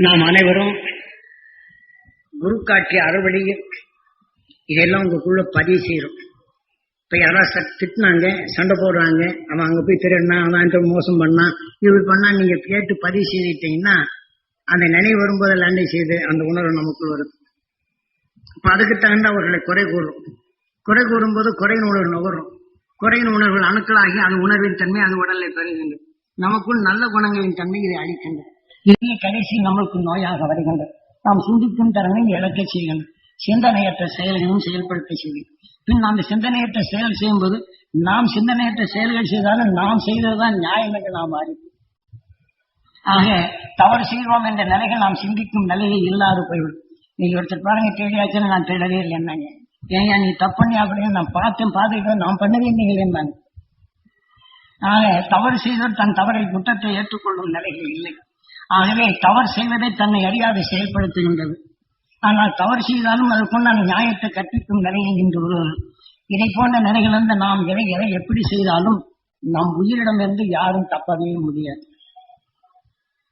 நாம் அனைவரும் குரு காட்டிய அறுவடையும் இதெல்லாம் உங்களுக்குள்ள பதிவு செய்யறோம் இப்ப யாராவது ச- திட்டுனாங்க சண்டை போடுறாங்க அவன் அங்க போய் திருடினா அவன் மோசம் பண்ணான் இப்படி பண்ணா நீங்க கேட்டு பதிவு செய்துட்டீங்கன்னா அந்த நினைவு வரும்போது அண்டை செய்து அந்த உணர்வு நமக்குள் வரும். இப்ப அதுக்கு தகுந்த அவர்களை குறை கூறும் குறை கூறும்போது குறையின் உணர்வு நுகரும். குறையின் உணர்வுகள் அணுக்களாகி அது உணர்வின் தன்மை அது உடலை பெறுகின்றது நமக்குள் நல்ல குணங்களின் தன்மை இதை அளிக்கின்றது. இது கடைசி நம்மளுக்கு நோயாக வருகின்றது நாம் சிந்திக்கும் திறனை இழக்க செய்கின்றது சிந்தனையற்ற செயல்களும் செயல்படுத்த செய்யும் பின் நாம் சிந்தனையற்ற செயல் செய்யும்போது நாம் சிந்தனையற்ற செயல்கள் செய்தாலும் நாம் செய்ததுதான் நியாயம் என்று நாம் அறிவோம். ஆக தவறு செய்வோம் என்ற நிலைகள் நாம் சிந்திக்கும் நிலையே இல்லாது போய்விடும். நீங்க ஒருத்தர் பாருங்க தேடியாச்சுன்னு நான் தேடவே இல்லை என்னங்க? ஏன் நீ தப்பு பண்ணி அப்படின்னு நான் பார்த்தேன் பார்த்துக்கிட்டோம் நான் பண்ணவே நீங்கள் என்னங்க? ஆக தவறு செய்தவர் தன் தவறை குற்றத்தை ஏற்றுக்கொள்ளும் நிலைகள் இல்லை. ஆகவே தவறு செய்வதை தன்னை அறியாது செயல்படுத்துகின்றது. ஆனால் தவறு செய்தாலும் அதற்குண்டான நியாயத்தை கற்பிக்கும் நிலையை இன்று வருவது இதை போன்ற நிலைகள் வந்து நாம் எதை எதை எப்படி செய்தாலும் நம் உயிரிடமிருந்து யாரும் தப்பவே முடியாது.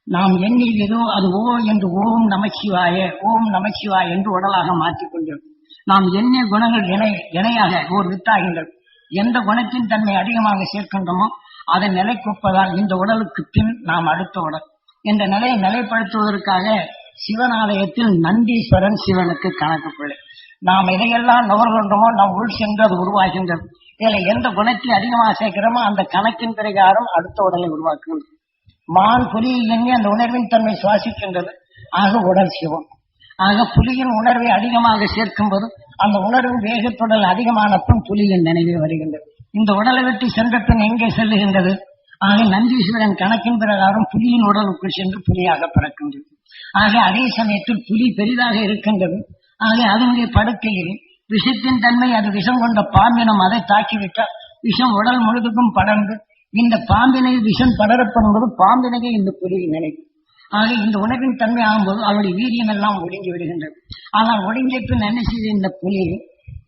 நாம் எண்ணியதோ அது ஓ என்று ஓம் நமச்சிவாய ஓம் நமச்சிவாய என்று உடலாக மாற்றிக்கொண்டோம் நாம் எண்ணிய குணங்கள் இணை இணையாக ஓர் வித்தாகின்றது எந்த குணத்தின் தன்மை அதிகமாக சேர்க்கின்றோமோ அதை நிலைக்குப்பதால் இந்த உடலுக்கு பின் நாம் அடுத்த உடல். என்ற நிலையை நிலைப்படுத்துவதற்காக சிவனாலயத்தில் நந்தீஸ்வரன் சிவனுக்கு கணக்கு பிள்ளை நாம் எதையெல்லாம் நுகர்கின்றோமோ நாம் உள் சென்று அது உருவாகின்றது. இதில் எந்த குணத்தை அதிகமாக சேர்க்கிறோமோ அந்த கணக்கின் பிரகாரம் அடுத்த உடலை உருவாக்குகிறது மான் புலி எண்ணி அந்த உணர்வின் தன்மை சுவாசிக்கின்றது. ஆக உடல் சிவம். ஆக புலியின் உணர்வை அதிகமாக சேர்க்கும் போது அந்த உணர்வின் வேகத்துடல் அதிகமான பின் புலியின் நினைவு வருகின்றது. இந்த உடலை விட்டு சென்ற பின் எங்கே செல்லுகின்றது? ஆக நந்தீஸ்வரன் கணக்கின் பிரகாரம் புலியின் உடலுக்குள் சென்று புலியாக பிறக்கின்றது. ஆக அதே சமயத்தில் புலி பெரிதாக இருக்கின்றது. ஆக அதனுடைய படுக்கையில் விஷத்தின் தன்மை அது விஷம் கொண்ட பாம்பினம் அதை தாக்கிவிட்டால் விஷம் உடல் முழுதுக்கும் படர்ந்து இந்த பாம்பினை விஷம் படரப்படும்போது பாம்பினையே இந்த புலியை நினைக்கும். ஆக இந்த உணவின் தன்மை ஆகும்போது அவருடைய வீரியம் எல்லாம் ஒடுங்கி விடுகின்றது. ஆனால் ஒடுங்கிய பின் என்ன செய்த இந்த புலி?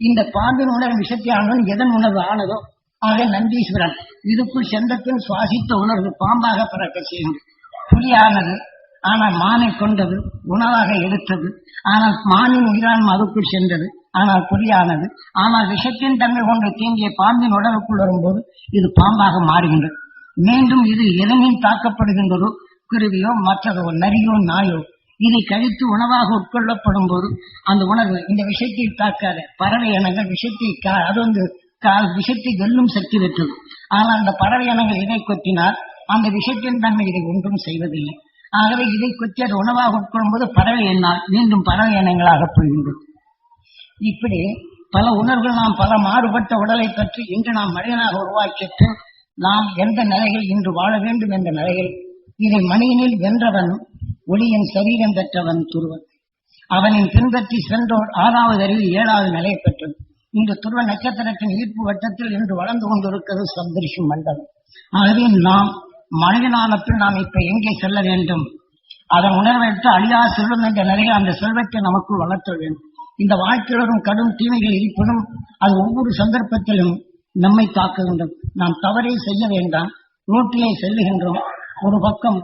இந்த பாம்பின் உணர்வு விஷத்தை ஆனதும் எதன் உணர்வு ஆனதோ ஆக நந்தீஸ்வரன் இதுக்குள் செந்தத்தில் சுவாசித்த உணர்வு பாம்பாக பறக்க செய்யும். புலியானது ஆனால் மானை கொண்டது உணவாக எடுத்தது. ஆனால் மானின் உயிரான் அதுக்குள் சென்றது. ஆனால் புலியானது ஆனால் விஷத்தின் தன்மை கொண்டு தீங்கிய பாம்பின் உடலுக்குள் வரும்போது இது பாம்பாக மாறுகின்றது. மீண்டும் இது எதனில் தாக்கப்படுகின்றதோ குருவியோ மற்றதோ நரியோ நாயோ இதை கழித்து உணவாக உட்கொள்ளப்படும் போது அந்த உணர்வு இந்த விஷயத்தை தாக்காத பறவை இனங்கள் விஷத்தை கா- அது வந்து கால் விஷத்தை வெல்லும் சக்தி பெற்றது. ஆனால் அந்த பறவையனங்கள் இதை கொத்தினால் அந்த விஷத்தின் தன்மை இதை ஒன்றும் செய்வதில்லை. ஆகவே இதை கொத்தி அது உணவாக உட்கொள்ளும் போது பறவை எண்ணால் மீண்டும் பறவை இனங்களாக போய்கின்றது இப்படி பல உணர்வுகள் நாம் பல மாறுபட்ட உடலை பற்றி இன்று நாம் மனிதனாக உருவாக்கிட்டு நாம் எந்த நிலையில் இன்று வாழ வேண்டும் என்ற நிலையில் இதை மணியனில் வென்றவன் ஒளியின் சரீரம் பெற்றவன் துருவன். அவனின் பின்பற்றி சென்றோர் ஆறாவது அறிவு ஏழாவது நிலை பெற்றது. இன்று துருவ நட்சத்திரத்தின் ஈர்ப்பு வட்டத்தில் இன்று வளர்ந்து கொண்டிருக்கிறது சந்திரிஷி மண்டலம். ஆகவே நாம் மனிதனானத்தில் நாம் இப்ப எங்கே செல்ல வேண்டும்? அதன் உணர்வெடுத்து அழியா செல்வம் என்ற நிலையில் அந்த செல்வத்தை நமக்குள் வளர்த்த வேண்டும். இந்த வாழ்க்கையில் வரும் கடும் தீமைகள் இருப்பினும் அது ஒவ்வொரு சந்தர்ப்பத்திலும் நம்மை தாக்குகின்றது நாம் தவறை செய்ய வேண்டாம். ரோட்டிலே செல்லுகின்றோம். ஒரு பக்கம்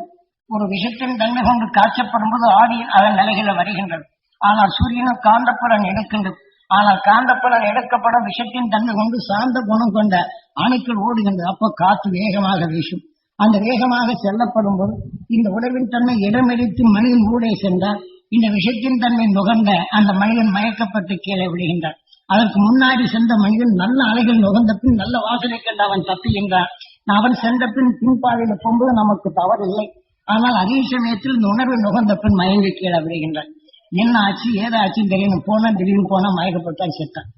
ஒரு விஷயத்தின் தன்மை கொண்டு காய்ச்சப்படும் போது ஆடி அதன் நிலைகளை வருகின்றது. ஆனால் சூரியனும் காந்தப்படன் எடுக்கின்றது ஆனால் காந்தப்பலன் எடுக்கப்படும் விஷத்தின் தன்மை கொண்டு சார்ந்த குணம் கொண்ட அணுக்கள் ஓடுகின்றது அப்போ காற்று வேகமாக வீசும். அந்த வேகமாக செல்லப்படும் போது இந்த உடலின் தன்மை இடமெடுத்து மனிதன் ஊடே சென்றால் இந்த விஷத்தின் தன்மை நுகர்ந்த அந்த மனிதன் மயக்கப்பட்டு கீழே விடுகின்றான் அதற்கு முன்னாடி சென்ற மனிதன் நல்ல அலைகள் நுகர்ந்த பின் நல்ல வாசனை கண்டு அவன் தப்புகின்றான் அவன் சென்ற பின் பின்பாதையில போகும்போது நமக்கு தவறில்லை. ஆனால் அதே சமயத்தில் இந்த உணர்வு நுகர்ந்த பின் மயங்கி கீழே விடுகின்றான் என்ன ஆச்சு ஏதாச்சும் தெரியும் போனா திடீர்னு போனா மயக்கப்பட்டான் செத்தான்.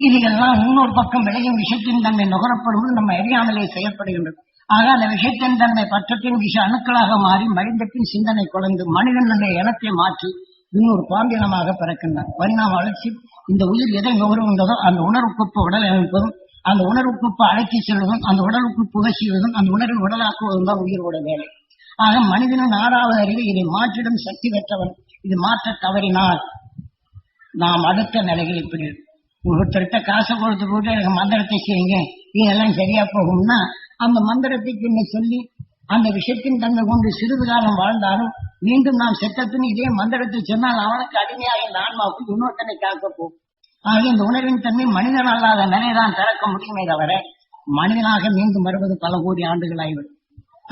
இதெல்லாம் இன்னொரு பக்கம் விளையும் விஷயத்தின் தன்மை நுகரப்படுவது நம்ம அறியாமலே செயல்படுகின்றது. ஆக அந்த விஷயத்தின் தன்மை பற்றத்தின் விஷ அணுக்களாக மாறி மனிதத்தின் சிந்தனை குறைந்து மனிதனுடைய இனத்தை மாற்றி இன்னொரு பாம்பினமாக பிறக்கின்றான். பரிணாம வளர்ச்சி இந்த உயிர் எதை நுகர்கின்றதோ அந்த உணர்வுக்குப்பு உடல் அமைப்பதும் அந்த உணர்வுக்குப்பு அழைத்து செல்வதும் அந்த உடலுக்கு புகை செய்வதும் அந்த உணர்வு உடலாக்குவதும் தான் உயிரோட வேலை. ஆக மனிதனின் ஆறாவது அறிவு இதை மாற்றிடும் சக்தி பெற்றவன். இது மாற்ற தவறினால் நாம் அடுத்த நிலையில் இப்படி ஒருத்தர்கிட்ட காசை கொடுத்து போட்டு எனக்கு மந்திரத்தை செய்யுங்க இதெல்லாம் சரியா போகும்னா அந்த மந்திரத்தை பின்ன சொல்லி அந்த விஷயத்தின் தன்மை கொண்டு சிறிது காலம் வாழ்ந்தாலும் மீண்டும் நாம் செத்தத்தின் இதே மந்திரத்தை சொன்னால் அவனுக்கு அடிமையாக இந்த ஆன்மாவுக்கு இன்னொருத்தனை காக்க போகும். ஆக இந்த உணர்வின் தன்மை மனிதன் அல்லாத நிலைதான் திறக்க முடியுமே தவிர மனிதனாக மீண்டும் வருவது பல கோடி ஆண்டுகள் ஆகிவிடும்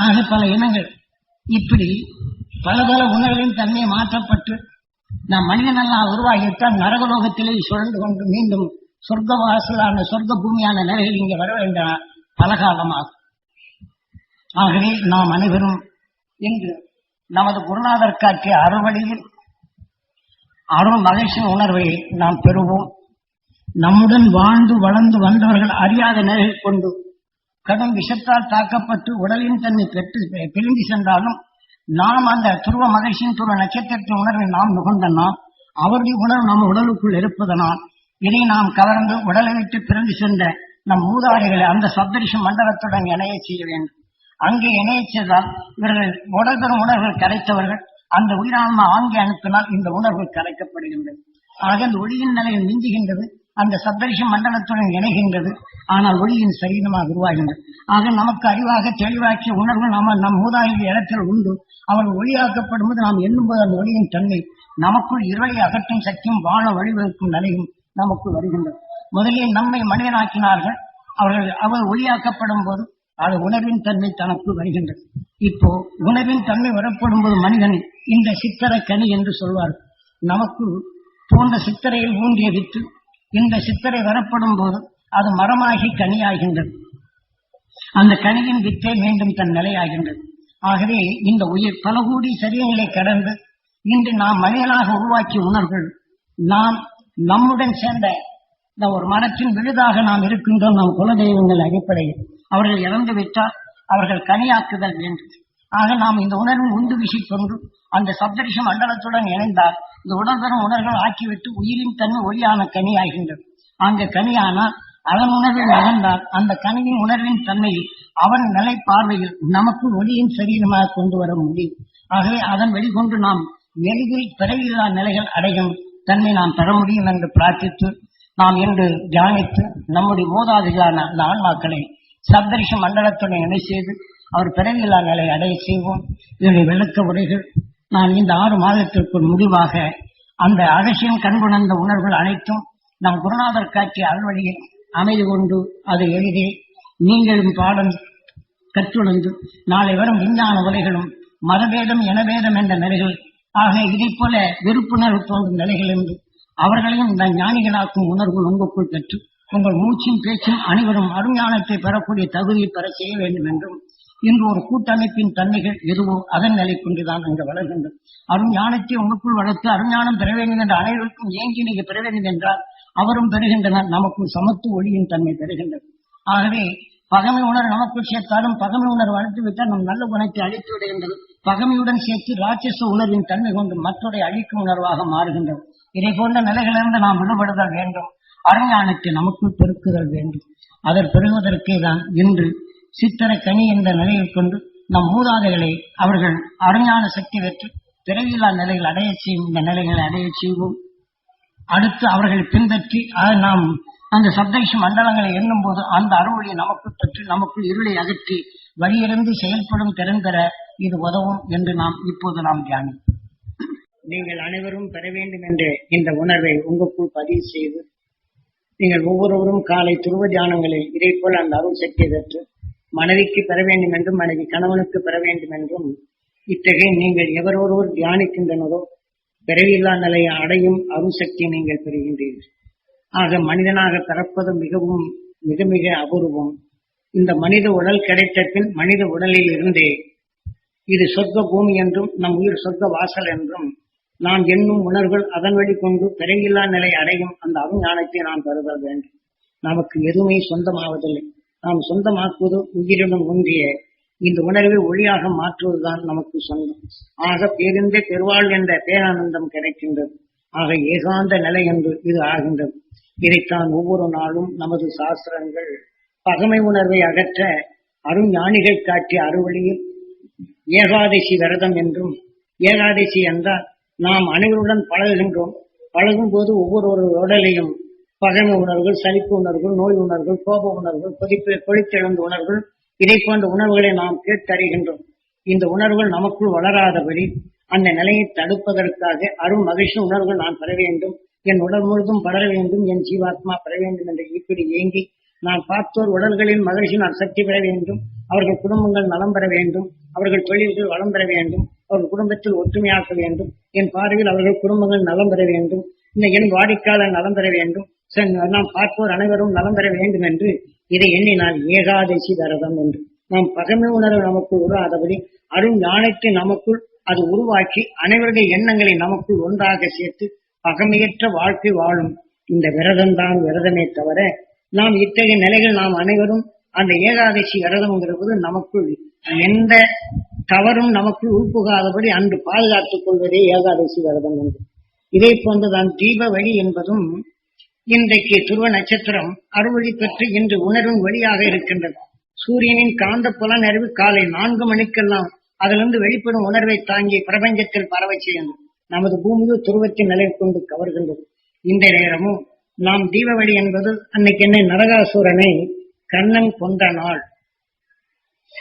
ஆக பல இனங்கள் இப்படி பல பல உணர்வின் தன்மை மாற்றப்பட்டு நாம் மனிதனெல்லாம் உருவாகிவிட்டால் நரகலோகத்திலே சுழந்து கொண்டு மீண்டும் சொர்க்க வாசலான சொர்க்க பூமியான நிலையில் இங்கே வர வேண்டிய பல காலமாகும் ஆகவே நாம் அனைவரும் இன்று நமது குருநாதர் காட்டிய அறுவடையில் அருள் மகிழ்ச்சி உணர்வை நாம் பெறுவோம். நம்முடன் வாழ்ந்து வளர்ந்து வந்தவர்கள் அறியாத நிலையில் கொண்டு கடும் விஷத்தால் தாக்கப்பட்டு உடலின் தன்னை பெற்று பிரிந்து சென்றாலும் நாம் அந்த துருவ மகிழ்ச்சியின் துருவ நட்சத்திரத்தின் உணர்வை நாம் நுகர்ந்த நாம் அவருடைய உணர்வு நம் உடலுக்குள் இருப்பதனால் இதை நாம் கவர்ந்து உடலை விட்டு பிறந்து சென்ற நம் மூதாரிகளை அந்த சப்தரிஷ மண்டலத்துடன் இணைய செய்ய வேண்டும். அங்கே இணைய செய்தால் இவர்கள் உடல் பெறும் உணர்வுகள் கரைத்தவர்கள் அந்த உயிரான்மா ஆங்கே அனுப்பினால் இந்த உணர்வு கரைக்கப்படுகின்றது ஆக அந்த ஒளியின் நிலையில் மிஞ்சுகின்றது அந்த சப்தரிஷ மண்டலத்துடன் இணைகின்றது. ஆனால் ஒளியின் சரீரமாக உருவாகின்றது. ஆக நமக்கு அறிவாக தெளிவாக்கிய உணர்வு நாம நம் மூதாதைய இடத்தில் உண்டு. அவர்கள் ஒளியாக்கப்படும் போது நாம் எண்ணும்போது அந்த ஒளியின் தன்மை நமக்குள் இருளை அகற்றும் சக்தியும் வாழ வழிவகுக்கும் நிலையும் நமக்குள் வருகின்றது. முதலில் நம்மை மனிதனாக்கினார்கள். அவர்கள் அவர் ஒளியாக்கப்படும் போது அது உணர்வின் தன்மை தனக்கு வருகின்றது. இப்போ உணர்வின் தன்மை வரப்படும் போது மனிதன் இந்த சித்தரை கனி என்று சொல்வார். நமக்கு போன்ற சித்தரையில் ஊன்றிய வித்து இந்த சித்திரை வரப்படும் போது அது மரமாகி கனியாகின்றது. அந்த கனியின் வித்தே மீண்டும் தன் நிலையாகின்றது. ஆகவே இந்த உயிர் பல கூடி சரியங்களை கடந்து இன்று நாம் மனிதனாக உருவாக்கிய உணர்வுகள் நாம் நம்முடன் சேர்ந்த இந்த ஒரு மரத்தின் விழுதாக நாம் இருக்கின்றோம் நம் குலதெய்வங்கள் அடிப்படையில். அவர்கள் இறந்து விட்டால் அவர்கள் கனியாக்குதல் வேண்டும். ஆக நாம் இந்த உணர்வை உந்து வீசிக்கொண்டு அந்த சப்தரிஷ மண்டலத்துடன் இணைந்தால் இந்த உடல் தரும் உணர்வுகள் ஆக்கிவிட்டு உயிரின் தன்மை ஒளியான கனியாகின்றது. அங்கு கனியானால் அதன் உணர்வில் நகர்ந்தால் அந்த கனியின் உணர்வின் தன்மையில் அவன் நிலை பார்வையில் நமக்கு ஒளியின் சரீரமாக கொண்டு வர முடியும். ஆகவே அதன் வெளிகொண்டு நாம் எளிதில் பிறவில்லா நிலைகள் அடையும் தன்மை நாம் பெற முடியும் என்று பிரார்த்தித்து நாம் இன்று தியானித்து நம்முடைய மூதாதிகளான அந்த ஆன்மாக்களை சப்தரிஷ மண்டலத்துடன் இணை செய்து அவர் பிறவில்லா நிலை அடைய செய்வோம். இதனுடைய விளக்க உரைகள் நான் இந்த ஆறு மாதத்திற்குள் முடிவாக அந்த அகசியம் கண்புணர்ந்த உணர்வுகள் அனைத்தும் நம் குருநாதர் காட்சி அல்வழியில் அமைதி கொண்டு அது எழுதி நீங்களும் பாடம் கற்றுணர்ந்து நாளை வரும் விஞ்ஞான உரைகளும் மதபேதம் இனபேதம் என்ற நிலைகள் ஆக இதை போல விருப்புணர்வு தோன்றும் நிலைகள் என்று அவர்களையும் இந்த ஞானிகளாக்கும் உணர்வு உங்களுக்குள் பெற்று உங்கள் மூச்சும் பேச்சும் அனைவரும் அருஞானத்தை பெறக்கூடிய தகுதியை பெற செய்ய வேண்டும் என்றும் இன்று ஒரு கூட்டமைப்பின் தன்மைகள் எதுவோ அதன் நிலை கொண்டுதான் அங்கு வளர்கின்றது அருஞானத்தை உங்களுக்குள் வளர்த்து அருஞானம் பெற வேண்டும் என்ற அனைவருக்கும் ஏங்கி நீங்க பெற வேண்டும் என்றால் அவரும் பெறுகின்றனர் நமக்குள் சமத்துவ ஒளியின் தன்மை பெறுகின்றது. ஆகவே பகமை உணர்வு நமக்குள் சேர்த்தாலும் பகமை உணர்வு வளர்த்து விட்டால் நம் நல்ல குணத்தை அழித்து விடுகின்றது பகமையுடன் சேர்த்து ராட்சச உணர்வின் தன்மை கொண்டு மற்றொரு அழிக்கும் உணர்வாக மாறுகின்றது. இதை போன்ற நிலைகளிலிருந்து நாம் விடுபடுதல் வேண்டும். அருஞானத்தை நமக்குள் பெருக்குதல் வேண்டும். அதற்கு பெறுவதற்கே தான் இன்று சித்தர கனி என்ற நிலையில் கொண்டு நம் மூதாதைகளை அவர்கள் அருஞான சக்தி பெற்று பிறவியில்லா நிலையில் அடைய செய்யும் இந்த நிலைகளை அடைய செய்வோம். அடுத்து அவர்களை பின்பற்றி நாம் அந்த சப்தேஷ மண்டலங்களை எண்ணும் போது அந்த அறுவழியை நமக்கு பெற்று நமக்குள் இருளை அகற்றி வழியிருந்து செயல்படும் திறன் பெற இது உதவும் என்று நாம் இப்போது நாம் தியானம் நீங்கள் அனைவரும் பெற வேண்டும் என்ற இந்த உணர்வை உங்களுக்குள் பதிவு செய்து நீங்கள் ஒவ்வொருவரும் காலை துருவ தியானங்களில் இதை போல் அந்த அருள் சக்தியை பெற்று மனைவிக்கு பெற வேண்டும் என்றும் மனைவி கணவனுக்கு பெற வேண்டும் என்றும் இத்தகைய நீங்கள் எவரொருவர் தியானிக்கின்றனரோ பிறவில்லா நிலையை அடையும் அருசக்தியை நீங்கள் பெறுகின்றீர்கள். ஆக மனிதனாக பிறப்பது மிகவும் மிக மிக அபூர்வம். இந்த மனித உடல் கிடைத்த பின் மனித உடலில் இருந்தே இது சொர்க்க பூமி என்றும் நம் உயிர் சொர்க்க வாசல் என்றும் நாம் என்னும் உணர்வுகள் அதன் வழி கொண்டு பிறகில்லா நிலை அடையும் அந்த அருஞானத்தை நாம் கருத வேண்டும். நமக்கு எதுவுமே சொந்தமாவதில்லை. நாம் சொந்தமாக்குவது உயிருடன் ஒன்றிய இந்த உணர்வை ஒளியாக மாற்றுவதுதான் நமக்கு சொந்தம். ஆக பேருந்தே பெருவாள் என்ற பேரானந்தம் கிடைக்கின்றது. ஆக ஏகாந்த நிலை என்று இது ஆகின்றது. இதைத்தான் ஒவ்வொரு நாளும் நமது சாஸ்திரங்கள் பகமை உணர்வை அகற்ற அருஞானிகள் காட்டிய அறுவழியில் ஏகாதசி விரதம் என்றும் ஏகாதசி என்றால் நாம் அனைவருடன் பழகுகின்றோம். பழகும் போது ஒவ்வொரு உடலையும் பகைமை உணர்வுகள் சலிப்பு உணர்வுகள் நோய் உணர்வுகள் கோப உணர்வுகள் கொதிப்பு கொளித்தெழுந்த உணர்வுகள் இதை போன்ற உணர்வுகளை நாம் கேட்டறிகின்றோம். இந்த உணர்வுகள் நமக்குள் வளராதபடி அந்த நிலையை தடுப்பதற்காக அருள் மகிழ்ச்சி உணர்வுகள் நான் பெற வேண்டும். என் உடல் முழுதும் படர வேண்டும். என் ஜீவாத்மா பெற வேண்டும் என்ற இப்படி ஏங்கி நான் பார்த்தோர் உடல்களின் மகிழ்ச்சி நான் சக்தி பெற வேண்டும். அவர்கள் குடும்பங்கள் நலம் பெற வேண்டும். அவர்கள் தொழில்கள் வளம் பெற வேண்டும். அவர்கள் குடும்பத்தில் ஒற்றுமையாக்க வேண்டும். என் பார்வையில் அவர்கள் குடும்பங்கள் நலம் பெற வேண்டும். இந்த என் வாடிக்கையாளர் நலம் பெற வேண்டும். நாம் பார்ப்போர் அனைவரும் நலம் பெற வேண்டும் என்று இதை எண்ணினால் ஏகாதசி விரதம் என்று. நாம் பகமை உணர்வு நமக்கு உருவாதபடி அருள் ஞானத்தை நமக்குள் அது உருவாக்கி அனைவருடைய எண்ணங்களை நமக்குள் ஒன்றாக சேர்த்து பகமையற்ற வாழ்க்கை வாழும். இந்த விரதம் தான் விரதமே தவிர நாம் இத்தகைய நிலைகள் நாம் அனைவரும் அந்த ஏகாதசி விரதம்ங்கிறது நமக்குள் எந்த தவறும் நமக்குள் உள்புகாதபடி அன்று பாதுகாத்துக் கொள்வதே ஏகாதசி விரதம் என்று. இதை போன்றுதான் தீப வழி என்பதும் இன்றைக்கு துருவ நட்சத்திரம் அறுவழி பெற்று இன்று உணரும் வழியாக இருக்கின்றது. சூரியனின் காந்த புலன் அறிவு காலை நான்கு மணிக்கெல்லாம் அதிலிருந்து வெளிப்படும் உணர்வை தாங்கி பிரபஞ்சத்தில் பரவ செய்யும் நமது பூமியில் துருவத்தின் நிலை கொண்டு கவர்கின்றது. இந்த நேரமும் நாம் தீபாவளி என்பது அன்னைக்கு என்ன நரகாசுரனை கண்ணன் கொண்ட நாள்.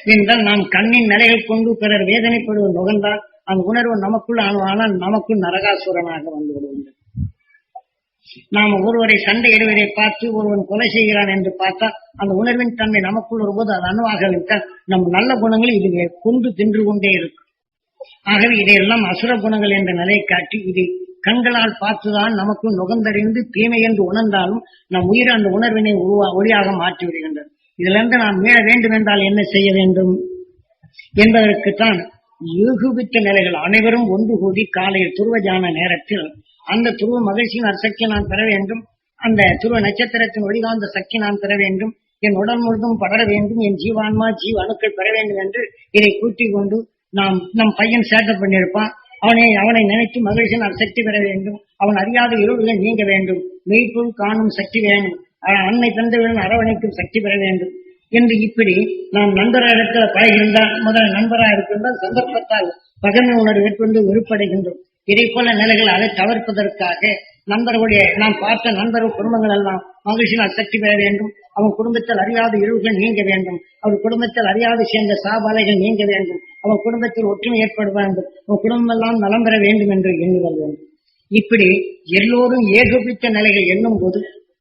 என்றால் நாம் கண்ணின் நிலைகள் கொண்டு பிறர் வேதனைப்படுவது நுகர்ந்தால் அந்த உணர்வு நமக்குள் ஆனால் நமக்குள் நரகாசுரனாக வந்து விடுகின்றது. நாம் ஒருவரை சண்டையிடுவதை பார்த்து ஒருவன் கொலை செய்கிறான் என்று பார்த்தால் அந்த உணர்வின் தன்மை நமக்குள் வரும்போது அது அணுவாக விட்டால் நம் நல்ல குணங்கள் இது கொண்டு தின்று கொண்டே இருக்கும். ஆகவே இதையெல்லாம் அசுர குணங்கள் என்ற நிலை காட்டி இதை கண்களால் பார்த்துதான் நமக்குள் நுகர்ந்தறிந்து தீமை என்று உணர்ந்தாலும் நம் உயிர் அந்த உணர்வினை உருவா ஒளியாக மாற்றி விடுகின்றது. இதிலிருந்து நாம் மீள வேண்டும் என்றால் என்ன செய்ய வேண்டும்? என்பதற்குத்தான் ஏகுபித்த நிலைகள் அனைவரும் ஒன்று கூடி காலையில் துருவஜான நேரத்தில் அந்த துருவ மகிழ்ச்சியின் சக்தி நான் பெற வேண்டும். அந்த துருவ நட்சத்திரத்தின் ஒளிகாந்த சக்தி நான் பெற வேண்டும். என் உடல் முழுதும் படர வேண்டும். என் ஜீவான்மா ஜீவ அணுக்கள் பெற வேண்டும் என்று இதை கூட்டிக் கொண்டு நாம் நம் பையன் சேட்டை பண்ணியிருப்பான். அவனை அவனை நினைத்து மகிழ்ச்சி நான் சக்தி பெற வேண்டும். அவன் அறியாத இருள்கள் நீங்க வேண்டும். மெய்ப்பொருள் காணும் சக்தி வேணும். அஹ் அன்னை தந்தையுடன் அரவணைக்கும் சக்தி பெற வேண்டும் என்று இப்படி நாம் நண்பராக பழகியிருந்தால் முதல் நண்பராக இருக்கின்றால் சந்தர்ப்பத்தால் பகமை உணர்வு ஏற்பட்டு வெறுப்படைகின்றோம். இதை போல நிலைகள் அதை தவிர்ப்பதற்காக நண்பர்களுடைய நாம் பார்த்த நண்பர்கள் குடும்பங்கள் எல்லாம் மகிழ்ச்சியினால் சக்தி பெற வேண்டும். அவன் குடும்பத்தில் அறியாத இருள்கள் நீங்க வேண்டும். அவர் குடும்பத்தில் அறியாது சேர்ந்த சாபாலைகள் நீங்க வேண்டும். அவன் குடும்பத்தில் ஒற்றுமை ஏற்பட வேண்டும் அவன் குடும்பம் எல்லாம் நலம் பெற வேண்டும் என்று எண்ணுதல் வேண்டும். இப்படி எல்லோரும் ஏகோபித்த நிலைகள் எண்ணும் போது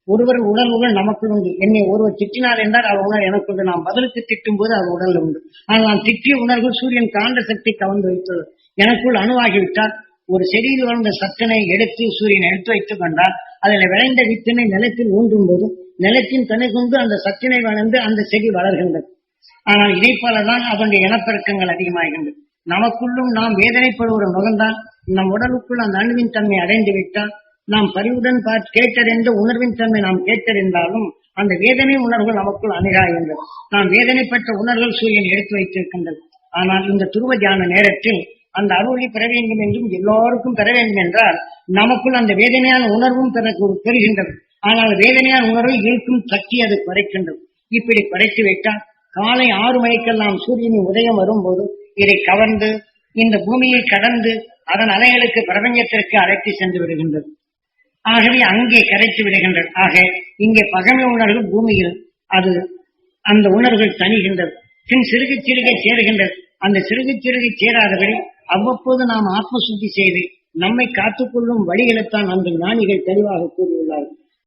ஒருவர் உணர்வுகள் நமக்குள் உண்டு. என்னை ஒருவர் திட்டினார் என்றால் அவர் உணர் எனக்கு உண்டு. நாம் பதிலுக்கு திட்டும் போது அவர் உடல் உண்டு. ஆனால் நாம் திட்டிய உணர்வு சூரியன் காந்த சக்தி கவர்ந்து வைத்தது எனக்குள் அணுவாகிவிட்டால் ஒரு செடியில் வளர்ந்த சத்தனை எடுத்து சூரியன் எடுத்து வைத்துக் கொண்டால் அதில் விளைந்த வித்தினை நிலத்தில் ஊன்றும் போதும் நிலத்தின் தனி கொண்டு அந்த சத்தினை வளர்ந்து அந்த செடி வளர்கின்றது. ஆனால் இதை போலதான் அதனுடைய இனப்பெருக்கங்கள் அதிகமாகின்றது. நமக்குள்ளும் நாம் வேதனைப்படுவது நுகர்ந்தால் நம் உடலுக்குள் அந்த அணுவின் தன்மை அடைந்து விட்டால் நாம் பரிவுடன் பார்த்து கேட்டறிந்த உணர்வின் தன்மை நாம் கேட்டறிந்தாலும் அந்த வேதனை உணர்வுகள் நமக்குள் அணுகாகின்றது. நாம் வேதனை பெற்ற உணர்வுகள் சூரியன் எடுத்து வைத்திருக்கின்றது. ஆனால் இந்த துருவ தியான நேரத்தில் அந்த அருளை பெற வேண்டும் என்றும் எல்லோருக்கும் பெற வேண்டும் என்றால் நமக்குள் அந்த வேதனையான உணர்வும் பெறுகின்றது. ஆனால் வேதனையான உணர்வை இழுக்கும் சக்தி அது குறைக்கின்றது. இப்படி குறைத்து விட்டால் காலை ஆறு மணிக்கெல்லாம் சூரியனின் உதயம் வரும்போது இதை கவர்ந்து இந்த பூமியை கடந்து அதன் அலைகளுக்கு பிரபஞ்சத்திற்கு அழைத்து சென்று விடுகின்றது. ஆகவே அங்கே கரைத்து விடுகின்றது. ஆக இங்கே பகமை உணர்வு பூமியில் அது அந்த உணர்வுகள் தணிகின்றது. பின் சிறுகு சிறுகை சேருகின்றது. அந்த சிறுக சிறுகை சேராதபடி அவ்வப்போது நாம் ஆத்ம சுத்தி செய்து நம்மை காத்துக்கொள்ளும் வழிகளைத்தான் அந்த ஞானிகள் தெளிவாக கூறியுள்ளார்கள்.